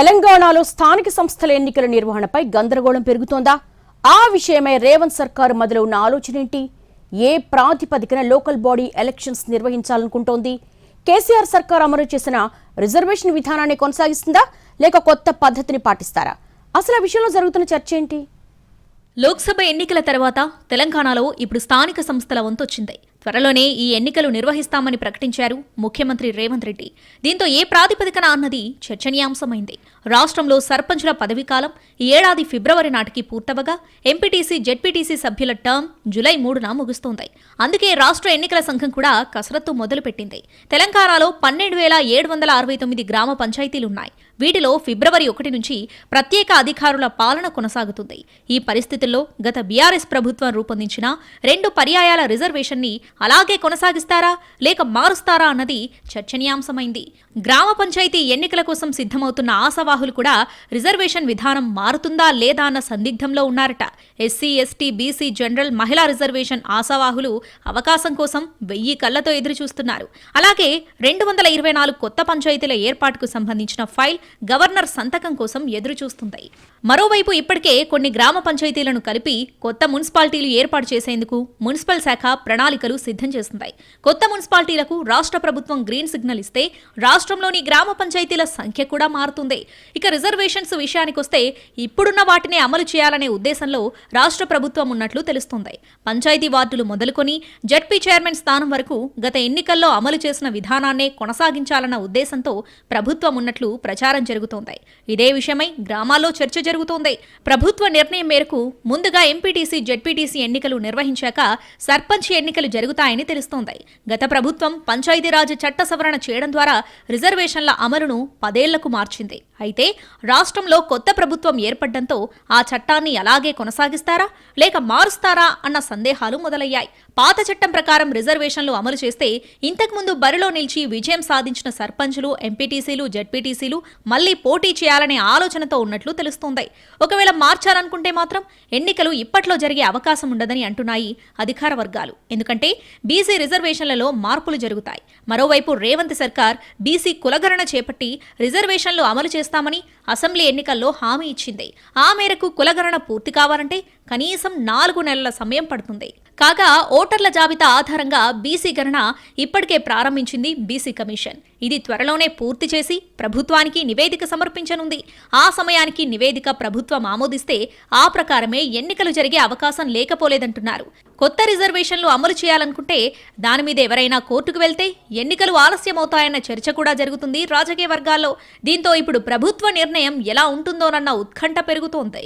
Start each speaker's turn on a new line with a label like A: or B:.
A: తెలంగాణలో స్థానిక సంస్థల ఎన్నికల నిర్వహణపై గందరగోళం పెరుగుతోందా? ఆ విషయమై రేవంత్ సర్కారు మొదలు ఉన్న ఆలోచన ఏంటి? ఏ ప్రాతిపదికన లోకల్ బాడీ ఎలక్షన్స్ నిర్వహించాలనుకుంటోంది? కేసీఆర్ సర్కార్ అమలు చేసిన రిజర్వేషన్ విధానాన్ని కొనసాగిస్తుందా? లేక కొత్త పద్ధతిని పాటిస్తారా? అసలు ఆ విషయంలో జరుగుతున్న చర్చ ఏంటి?
B: లోక్సభ ఎన్నికల తర్వాత తెలంగాణలో ఇప్పుడు స్థానిక సంస్థల వంతొచ్చింది. త్వరలోనే ఈ ఎన్నికలు నిర్వహిస్తామని ప్రకటించారు ముఖ్యమంత్రి రేవంత్ రెడ్డి. దీంతో ఏ ప్రాతిపదికన అన్నది చర్చనీయాంశమైంది. రాష్ట్రంలో సర్పంచుల పదవీకాలం ఈ ఏడాది ఫిబ్రవరి నాటికి పూర్తవగా ఎంపీటీసీ జెడ్పీటీసీ సభ్యుల టర్మ్ జులై మూడున ముగుస్తోంది. అందుకే రాష్ట్ర ఎన్నికల సంఘం కూడా కసరత్తు మొదలుపెట్టింది. తెలంగాణలో పన్నెండు వేల ఏడు వందల అరవై తొమ్మిది గ్రామ పంచాయతీలున్నాయి. వీటిలో ఫిబ్రవరి ఒకటి నుంచి ప్రత్యేక అధికారుల పాలన కొనసాగుతుంది. ఈ పరిస్థితుల్లో గత బీఆర్ఎస్ ప్రభుత్వం రూపొందించిన రెండు పర్యాయాల రిజర్వేషన్ని అలాగే కొనసాగిస్తారా లేక మారుస్తారా అన్నది చర్చనీయాంశమైంది. గ్రామ పంచాయతీ ఎన్నికల కోసం సిద్ధమవుతున్న ఆశావాహులు కూడా రిజర్వేషన్ విధానం మారుతుందా లేదా అన్న సందిగ్ధంలో ఉన్నారట. ఎస్సీ ఎస్టీ బీసీ జనరల్ మహిళా రిజర్వేషన్ ఆశావాహులు అవకాశం కోసం వెయ్యి కళ్ళతో ఎదురుచూస్తున్నారు. అలాగే రెండు వందల ఇరవై నాలుగు కొత్త పంచాయతీల ఏర్పాటుకు సంబంధించిన ఫైల్ గవర్నర్ సంతకం కోసం ఎదురు చూస్తుంది మరోవైపు ఇప్పటికే కొన్ని గ్రామ పంచాయతీలను కలిపి కొత్త మున్సిపాలిటీలు ఏర్పాటు చేసేందుకు మున్సిపల్ శాఖ ప్రణాళికలు సిద్ధం చేస్తున్నాయి కొత్త మున్సిపాలిటీలకు రాష్ట్ర ప్రభుత్వం గ్రీన్ సిగ్నల్ ఇస్తే రాష్ట్రంలోని గ్రామ పంచాయతీల సంఖ్య కూడా మారుతుంది. ఇక రిజర్వేషన్స్ విషయానికొస్తే ఇప్పుడున్న వాటిని అమలు చేయాలనే ఉద్దేశంలో రాష్ట్ర ప్రభుత్వం ఉన్నట్లు తెలుస్తుంది. పంచాయతీ వార్డులు మొదలుకొని జడ్పీ చైర్మన్ స్థానం వరకు గత ఎన్నికల్లో అమలు చేసిన విధానాన్నే కొనసాగించాలన్న ఉద్దేశంతో ప్రభుత్వం ఉన్నట్లు ప్రచారం జరుగుతోంది. ఇదే విషయమై గ్రామాల్లో చర్చ జరుగుతోంది. ప్రభుత్వ నిర్ణయం మేరకు ముందుగా ఎంపీటీసీ జెడ్పీటీసీ ఎన్నికలు నిర్వహించాక సర్పంచ్ ఎన్నికలు జరుగుతాయని తెలుస్తోంది. గత ప్రభుత్వం పంచాయతీరాజ్ చట్ట సవరణ చేయడం ద్వారా రిజర్వేషన్ల అమలును పదేళ్ళకు మార్చింది. అయితే రాష్ట్రంలో కొత్త ప్రభుత్వం ఏర్పడడంతో ఆ చట్టాన్ని అలాగే కొనసాగిస్తారా? లేక మారుస్తారా? అన్న సందేహాలు మొదలయ్యాయి. పాత చట్టం ప్రకారం రిజర్వేషన్లు అమలు చేస్తే ఇంతకుముందు బరిలో నిలిచి విజయం సాధించిన సర్పంచ్లు ఎంపీటీసీలు జడ్పీటీసీలు మళ్ళీ పోటీ చేయాలనే ఆలోచనతో ఉన్నట్లు తెలుస్తోంది. ఒకవేళ మార్చాలనుకుంటే మాత్రం ఎన్నికలు ఇప్పట్లో జరిగే అవకాశం ఉండదని అంటున్నాయి అధికార వర్గాలు. ఎందుకంటే బీసీ రిజర్వేషన్లలో మార్పులు జరుగుతాయి. మరోవైపు రేవంత్ సర్కార్ బీసీ కులగణన చేపట్టి రిజర్వేషన్లు అమలు చేస్తామని అసెంబ్లీ ఎన్నికల్లో హామీ ఇచ్చింది. ఆ మేరకు కులగణన పూర్తి కావాలంటే కనీసం నాలుగు నెలల సమయం పడుతుంది. కాగా ఓటర్ల జాబితా ఆధారంగా బీసీ గణన ఇప్పటికే ప్రారంభించింది బీసీ కమిషన్. ఇది త్వరలోనే పూర్తి చేసి ప్రభుత్వానికి నివేదిక సమర్పించనుంది. ఆ సమయానికి నివేదిక ప్రభుత్వం ఆమోదిస్తే ఆ ప్రకారమే ఎన్నికలు జరిగే అవకాశం లేకపోలేదంటున్నారు. కొత్త రిజర్వేషన్లు అమలు చేయాలనుకుంటే దాని మీద ఎవరైనా కోర్టుకు వెళ్తే ఎన్నికలు ఆలస్యమవుతాయన్న చర్చ కూడా జరుగుతుంది రాజకీయ వర్గాల్లో. దీంతో ఇప్పుడు ప్రభుత్వ నిర్ణయం ఎలా ఉంటుందోనన్న ఉత్కంఠ పెరుగుతోంది.